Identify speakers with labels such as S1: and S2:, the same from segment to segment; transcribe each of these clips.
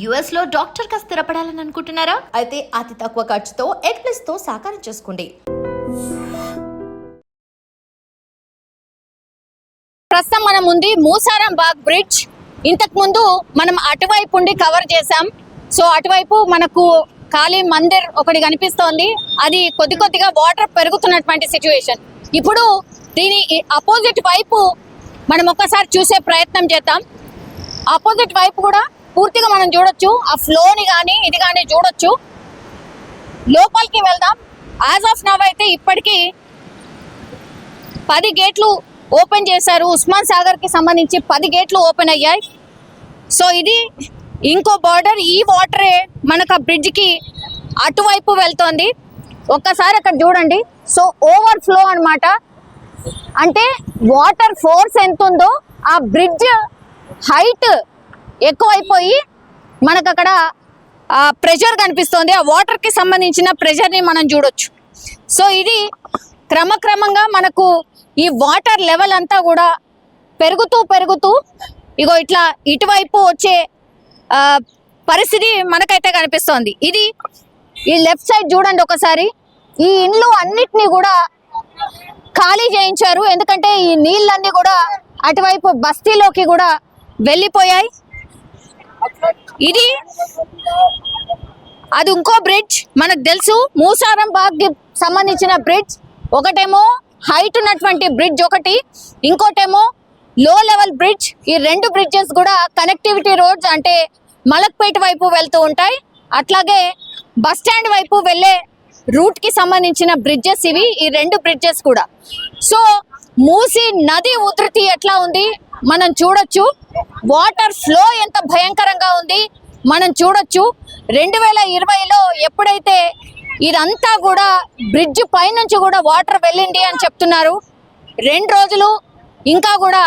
S1: US లో doctor గా స్థిరపడాలని అనుకుంటున్నారా అయితే అతి తక్కువ ఖర్చుతో ఎగ్ ప్లస్ తో సాకారం చేసుకోండి
S2: ప్రస్తుతం మనం ఉంది మూసారాం బాగ్ బ్రిడ్జ్ ఇంతకు ముందు మనం అటువైపు ఉండి కవర్ చేసాం సో అటువైపు మనకు కాళీ మందిర్ ఒకటి కనిపిస్తోంది అది కొద్ది కొద్దిగా వాటర్ పెరుగుతున్నటువంటి సిచ్యువేషన్ ఇప్పుడు దీని అపోజిట్ వైపు మనం ఒక్కసారి చూసే ప్రయత్నం చేద్దాం అపోజిట్ వైపు కూడా పూర్తిగా మనం చూడొచ్చు ఆ ఫ్లోని కానీ ఇది కానీ చూడొచ్చు లోపలికి వెళ్దాం యాజ్ ఆఫ్ నవ్ అయితే ఇప్పటికీ పది గేట్లు ఓపెన్ చేశారు ఉస్మాన్ సాగర్కి సంబంధించి పది గేట్లు ఓపెన్ అయ్యాయి సో ఇది ఇంకో బార్డర్ ఈ వాటరే మనకు ఆ బ్రిడ్జ్కి అటువైపు వెళ్తోంది ఒక్కసారి అక్కడ చూడండి సో ఓవర్ ఫ్లో అనమాట అంటే వాటర్ ఫోర్స్ ఎంత ఉందో ఆ బ్రిడ్జ్ హైట్ ఎక్కువైపోయి మనకు అక్కడ ప్రెషర్ కనిపిస్తుంది ఆ వాటర్కి సంబంధించిన ప్రెషర్ని మనం చూడొచ్చు సో ఇది క్రమక్రమంగా మనకు ఈ వాటర్ లెవెల్ అంతా కూడా పెరుగుతూ పెరుగుతూ ఇగో ఇట్లా ఇటువైపు వచ్చే పరిస్థితి మనకైతే కనిపిస్తోంది ఇది ఈ లెఫ్ట్ సైడ్ చూడండి ఒకసారి ఈ ఇండ్లు అన్నిటినీ కూడా ఖాళీ చేయించారు ఎందుకంటే ఈ నీళ్ళన్నీ కూడా అటువైపు బస్తీలోకి కూడా వెళ్ళిపోయాయి ఇది అది ఇంకో బ్రిడ్జ్ మనకు తెలుసు మూసారం బాగ్ సంబంధించిన బ్రిడ్జ్ ఒకటేమో హైట్ ఉన్నటువంటి బ్రిడ్జ్ ఒకటి ఇంకోటేమో లో లెవెల్ బ్రిడ్జ్ ఈ రెండు బ్రిడ్జెస్ కూడా కనెక్టివిటీ రోడ్స్ అంటే మలక్పేట వైపు వెళ్తూ ఉంటాయి అట్లాగే బస్ స్టాండ్ వైపు వెళ్ళే రూట్ కి సంబంధించిన బ్రిడ్జెస్ ఇవి ఈ రెండు బ్రిడ్జెస్ కూడా సో మూసి నది ఉధృతి ఎట్లా ఉంది మనం చూడొచ్చు వాటర్ ఫ్లో ఎంత భయంకరంగా ఉంది మనం చూడొచ్చు రెండు వేల ఇరవైలో ఎప్పుడైతే ఇదంతా కూడా బ్రిడ్జ్ పైనుంచి కూడా వాటర్ వెళ్ళింది అని చెప్తున్నారు రెండు రోజులు ఇంకా కూడా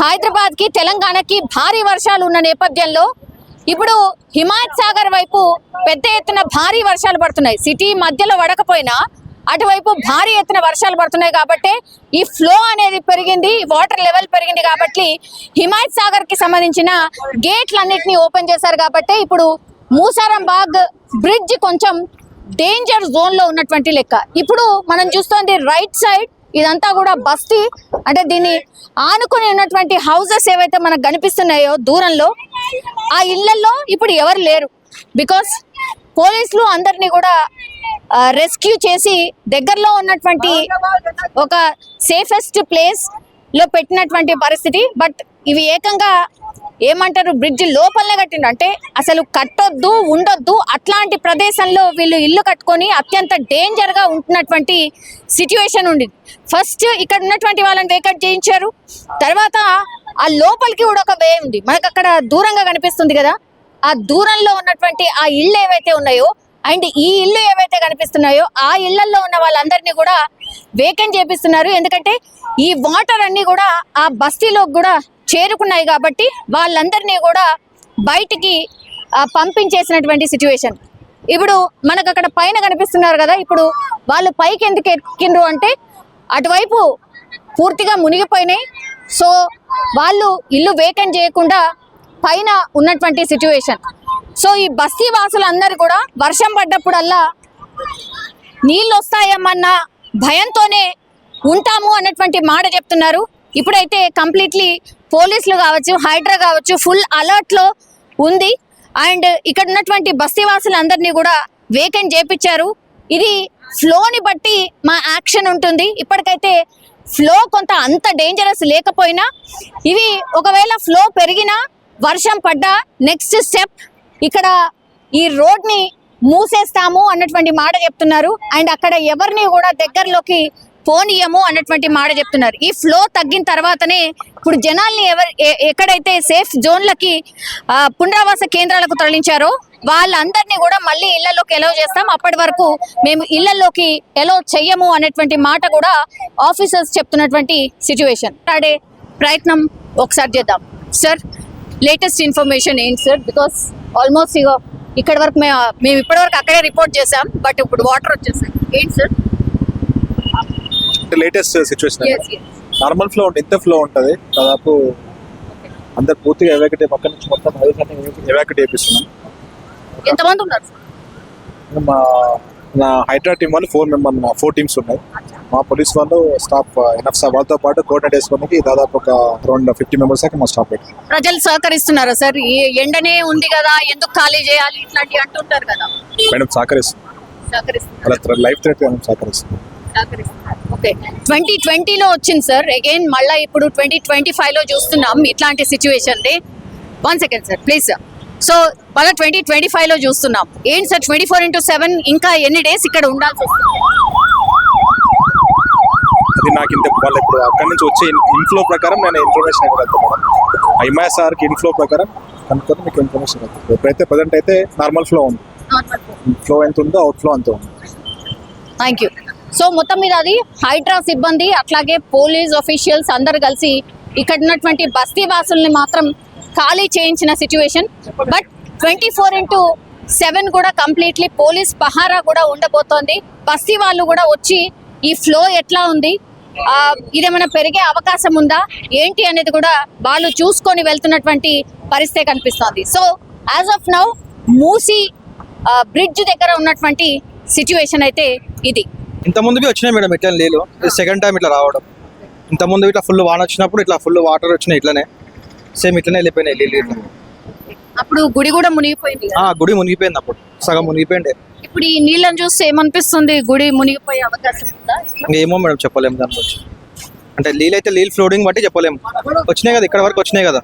S2: హైదరాబాద్కి తెలంగాణకి భారీ వర్షాలు ఉన్న నేపథ్యంలో ఇప్పుడు హిమాయత్ సాగర్ వైపు పెద్ద ఎత్తున భారీ వర్షాలు పడుతున్నాయి సిటీ మధ్యలో పడకపోయినా అటువైపు భారీ ఎత్తున వర్షాలు పడుతున్నాయి కాబట్టి ఈ ఫ్లో అనేది పెరిగింది వాటర్ లెవెల్ పెరిగింది కాబట్టి హిమాయత్ సాగర్ కి సంబంధించిన అన్నింటినీ ఓపెన్ చేశారు కాబట్టి ఇప్పుడు మూసారం బాగ్ బ్రిడ్జ్ కొంచెం డేంజర్ జోన్ లో ఉన్నటువంటి లెక్క ఇప్పుడు మనం చూస్తోంది రైట్ సైడ్ ఇదంతా కూడా బస్తీ అంటే దీన్ని ఆనుకుని ఉన్నటువంటి హౌజెస్ ఏవైతే మనకు కనిపిస్తున్నాయో దూరంలో ఆ ఇళ్లలో ఇప్పుడు ఎవరు లేరు బికాస్ పోలీసులు అందరినీ కూడా రెస్క్యూ చేసి దగ్గరలో ఉన్నటువంటి ఒక సేఫెస్ట్ ప్లేస్ లో పెట్టినటువంటి పరిస్థితి బట్ ఇవి ఏకంగా ఏమంటారు బ్రిడ్జ్ లోపలనే కట్టిండు అంటే అసలు కట్టొద్దు ఉండొద్దు అట్లాంటి ప్రదేశంలో వీళ్ళు ఇల్లు కట్టుకొని అత్యంత డేంజర్గా ఉంటున్నటువంటి సిచ్యువేషన్ ఉంది ఫస్ట్ ఇక్కడ ఉన్నటువంటి వాళ్ళని వేకట్ చేయించారు తర్వాత ఆ లోపలికి కూడా ఒక వే ఉంది మనకు అక్కడ దూరంగా కనిపిస్తుంది కదా ఆ దూరంలో ఉన్నటువంటి ఆ ఇళ్ళు ఏవైతే ఉన్నాయో అండ్ ఈ ఇల్లు ఏవైతే కనిపిస్తున్నాయో ఆ ఇళ్లలో ఉన్న వాళ్ళందరినీ కూడా వేకెంట్ చేపిస్తున్నారు ఎందుకంటే ఈ వాటర్ అన్ని కూడా ఆ బస్తీలోకి కూడా చేరుకున్నాయి కాబట్టి వాళ్ళందరినీ కూడా బయటికి పంపించేసినటువంటి సిచ్యువేషన్ ఇప్పుడు మనకు అక్కడ పైన కనిపిస్తున్నారు కదా ఇప్పుడు వాళ్ళు పైకి ఎందుకు ఎక్కిండ్రు అంటే అటువైపు పూర్తిగా మునిగిపోయినాయి సో వాళ్ళు ఇల్లు వేకెంట్ చేయకుండా పైన ఉన్నటువంటి సిచ్యువేషన్ సో ఈ బస్తీ వాసులందరూ కూడా వర్షం పడ్డప్పుడల్లా నీళ్ళు వస్తాయమ్మన్న భయంతోనే ఉంటాము అన్నటువంటి మాట చెప్తున్నారు ఇప్పుడైతే కంప్లీట్లీ పోలీసులు కావచ్చు హైడ్రా కావచ్చు ఫుల్ అలర్ట్లో ఉంది అండ్ ఇక్కడ ఉన్నటువంటి బస్తీవాసులందరినీ కూడా వేకెంట్ చేపించారు ఇది ఫ్లోని బట్టి మా యాక్షన్ ఉంటుంది ఇప్పటికైతే ఫ్లో కొంత అంత డేంజరస్ లేకపోయినా ఇవి ఒకవేళ ఫ్లో పెరిగినా వర్షం పడ్డా నెక్స్ట్ స్టెప్ ఇక్కడ ఈ రోడ్ని మూసేస్తాము అన్నటువంటి మాట చెప్తున్నారు అండ్ అక్కడ ఎవరిని కూడా దగ్గరలోకి పోనీయము అన్నటువంటి మాట చెప్తున్నారు ఈ ఫ్లో తగ్గిన తర్వాతనే ఇప్పుడు జనాల్ని ఎవరు ఎక్కడైతే సేఫ్ జోన్లకి పునరావాస కేంద్రాలకు తరలించారో వాళ్ళందరినీ కూడా మళ్ళీ ఇళ్లలోకి ఎలవ్ చేస్తాం అప్పటి వరకు మేము ఇళ్లలోకి ఎలవ్ చెయ్యము అనేటువంటి మాట కూడా ఆఫీసర్స్ చెప్తున్నటువంటి సిచ్యువేషన్ ప్రయత్నం ఒకసారి చేద్దాం సార్ లేటెస్ట్ ఇన్ఫర్మేషన్ ఏంటి సార్ బికాస్ ఆల్మోస్ట్ ఇక ఇక్కడ వరకు మేము మేము ఇప్పటివరకు అక్కడే రిపోర్ట్ చేసాం బట్ ఇప్పుడు వాటర్ వచ్చేసాయి ఏంటి sir
S3: latest
S2: situation
S3: normal flow ఉంటుంది ఎంత ఫ్లో ఉంటుంది దాదాపు అందరు పూర్తిగా ఎవాక్యుట్ పక్క నుంచి మొత్తం ఎవాక్యుట్ చేపిస్తున్నాం
S2: ఎంతమంది ఉన్నారు
S3: మా నా హైదరాబాద్ టీం వాళ్ళు ఫోర్ మెంబర్ ఫోర్ టీమ్స్ ఉన్నాయి మా పోలీస్ వాళ్ళు స్టాఫ్ ఎన్ఎఫ్ వాళ్ళతో పాటు కోఆర్డినేట్ చేసుకోవడానికి దాదాపు ఒక అరౌండ్ ఫిఫ్టీ మెంబర్స్ దాకా మా స్టాఫ్ పెట్టారు
S2: ప్రజలు సహకరిస్తున్నారా సార్ ఈ ఎండనే ఉంది కదా ఎందుకు ఖాళీ చేయాలి ఇట్లాంటివి అంటుంటారు కదా
S3: మేడం
S2: సహకరిస్తున్నారు
S3: లైఫ్ థ్రెట్ సహకరిస్తున్నారు
S2: ఓకే ట్వంటీ ట్వంటీలో వచ్చింది సార్ అగైన్ మళ్ళీ ఇప్పుడు ట్వంటీ ట్వంటీ ఫైవ్లో చూస్తున్నాం ఇట్లాంటి situation one second sir please sir so మళ్ళీ ట్వంటీ ట్వంటీ ఫైవ్ లో చూస్తున్నాం ఏంటి sir twenty four into seven ఇంకా ఎన్ని డేస్ ఇక్కడ ఉండాల్సి వస్తుంది
S3: అది నాకు ఇంత వాళ్ళు ఇప్పుడు అక్కడి నుంచి వచ్చే ఇన్ఫ్లో ప్రకారం నేను ఇన్ఫర్మేషన్ ఇవ్వగలుగుతాను ఐమాయా కి ఇన్ఫ్లో ప్రకారం కనుక్కొని మీకు ఇన్ఫర్మేషన్ ఇవ్వగలుగుతాను ప్రజెంట్ అయితే నార్మల్ ఫ్లో ఉంది ఫ్లో ఎంత ఉందో అవుట్ ఫ్లో అంత ఉంది
S2: థ్యాంక్ యూ సో మొత్తం మీద అది హైడ్రా సిబ్బంది అట్లాగే పోలీస్ ఆఫీషియల్స్ అందరు కలిసి ఇక్కడ ఉన్నటువంటి బస్తీ వాసుల్ని మాత్రం ఖాళీ చేయించిన situation but twenty four into seven కూడా కంప్లీట్లీ పోలీస్ పహారా కూడా ఉండబోతోంది బస్తి వాళ్ళు కూడా వచ్చి ఈ ఫ్లో ఎట్లా ఉంది ఇదేమైనా పెరిగే అవకాశం ఉందా ఏంటి అనేది కూడా వాళ్ళు చూసుకొని వెళ్తున్నటువంటి పరిస్థితి కనిపిస్తోంది so as of now Musi bridge దగ్గర ఉన్నటువంటి సిచ్యువేషన్ అయితే ఇది
S4: ఇంత ముందు వచ్చినాయి మేడం ఇట్లా లేదు సెకండ్ టైం ఇట్లా రావడం ఇంత ముందు ఇట్లా ఫుల్ వాన వచ్చినప్పుడు ఇట్లా ఫుల్ వాటర్ వచ్చినాయి ఇట్లానే సేమ్ ఇట్లనే వెళ్ళిపోయినాయి నీళ్ళు
S2: అప్పుడు గుడి కూడా మునిగిపోయింది
S4: ఆ, గుడి మునిగిపోయింది అప్పుడు సగం మునిగిపోయింది
S2: ఇప్పుడు ఈ నీళ్ళని చూస్తే ఏమనిపిస్తుంది గుడి మునిగిపోయే అవకాశం
S4: ఏమో మేడం చెప్పలేము దాని గురించి అంటే నీళ్ళు అయితే నీళ్ళు ఫ్లోడింగ్ బట్టి చెప్పలేము వచ్చినాయి కదా ఇక్కడ వరకు వచ్చినాయి కదా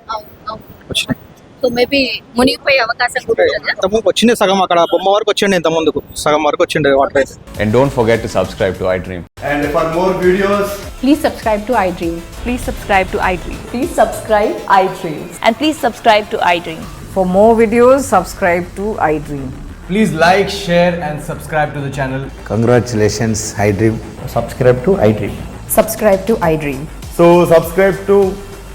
S4: వచ్చినాయి
S2: సో మేబీ మునిగిపోయే అవకాశం కూడా
S4: ఇంతకుముందు వచ్చిండే సగం అక్కడ బొమ్మ వరకు వచ్చిండే ఇంత ముందుకు సగం వరకు వచ్చిండే వాటర్ అయితే
S5: and don't forget to subscribe to I
S6: dream and for more
S7: videos please subscribe to
S8: I dream please subscribe
S7: to I dream
S8: please subscribe I dream and
S7: please subscribe to I dream for
S6: more videos subscribe to I dream please like
S9: share and subscribe to the
S7: channel congratulations I
S6: dream subscribe to I dream subscribe to
S10: I dream so subscribe to